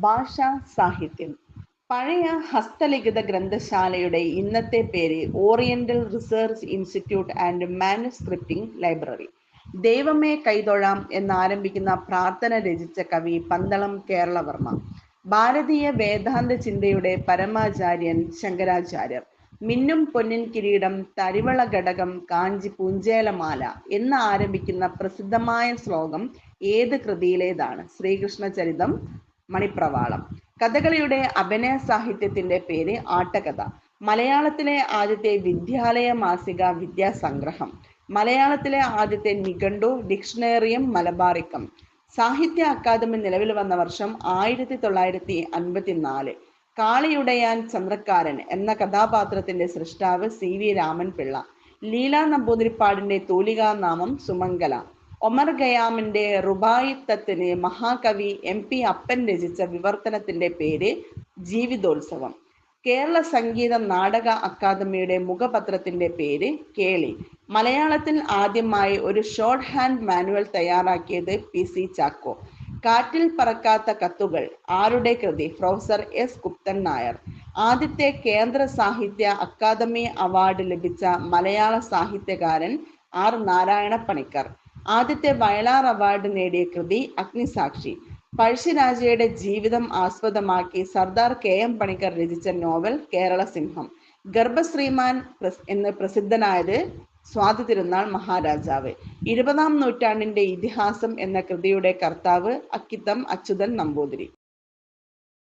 ഭാഷാ സാഹിത്യം പഴയ ഹസ്തലിഖിത ഗ്രന്ഥശാലയുടെ ഇന്നത്തെ പേര് oriental research institute and manuscripts library ദൈവമേ കൈതൊഴാം എന്നാരംഭിക്കുന്ന പ്രാർത്ഥന രചിച്ച കവി പന്തളം കേരളവർമ്മ. ഭാരതീയ വേദാന്ത ചിന്തയുടെ പരമാചാര്യൻ ശങ്കരാചാര്യർ. മിന്നും പൊന്നിൻ കിരീടം തരിവള ഘടകം കാഞ്ചി പൂഞ്ചേലമാല എന്ന് ആരംഭിക്കുന്ന പ്രസിദ്ധമായ ശ്ലോകം ഏത് കൃതിയിലേതാണ്? ശ്രീകൃഷ്ണ ചരിതം മണിപ്രവാളം. കഥകളിയുടെ അഭിനയ സാഹിത്യത്തിന്റെ പേര് ആട്ടകഥ. മലയാളത്തിലെ ആദ്യത്തെ വിദ്യാലയ മാസിക വിദ്യാസംഗ്രഹം. മലയാളത്തിലെ ആദ്യത്തെ നിഘണ്ടു ഡിക്ഷണറിയും മലബാറിക്കം. സാഹിത്യ അക്കാദമി നിലവിൽ വന്ന വർഷം ആയിരത്തി തൊള്ളായിരത്തി അൻപത്തിനാല് കാളിയുടയാൻ ചന്ദ്രക്കാരൻ എന്ന കഥാപാത്രത്തിന്റെ സൃഷ്ടാവ് സി വി രാമൻ പിള്ള ലീല നമ്പൂതിരിപ്പാടിന്റെ തൂലികാനാമം സുമംഗല. ഒമർ ഖയാമിന്റെ റുബായിത്തത്തിന് മഹാകവി എം പി അപ്പൻ രചിച്ച വിവർത്തനത്തിന്റെ പേര് ജീവിതോത്സവം. കേരള സംഗീത നാടക അക്കാദമിയുടെ മുഖപത്രത്തിന്റെ പേര് കേളി. മലയാളത്തിൽ ആദ്യമായി ഒരു ഷോർട്ട് ഹാൻഡ് മാനുവൽ തയ്യാറാക്കിയത് പി സി ചാക്കോ. കാറ്റിൽ പറക്കാത്ത കത്തുകൾ ആരുടെ കൃതി? Professor S Guptan Nair. ആദ്യത്തെ കേന്ദ്ര സാഹിത്യ അക്കാദമി അവാർഡ് ലഭിച്ച മലയാള സാഹിത്യകാരൻ ആർ നാരായണ പണിക്കർ ആദ്യത്തെ വയലാർ അവാർഡ് നേടിയ കൃതി അഗ്നിസാക്ഷി. പഴശ്ശിരാജയുടെ ജീവിതം ആസ്പദമാക്കി സർദാർ കെ എം പണിക്കർ രചിച്ച നോവൽ കേരള സിംഹം ഗർഭശ്രീമാൻ എന്ന് പ്രസിദ്ധനായത് സ്വാതി തിരുനാൾ മഹാരാജാവ്. ഇരുപതാം നൂറ്റാണ്ടിന്റെ ഇതിഹാസം എന്ന കൃതിയുടെ കർത്താവ് അക്കിത്തം അച്യുതൻ നമ്പൂതിരി.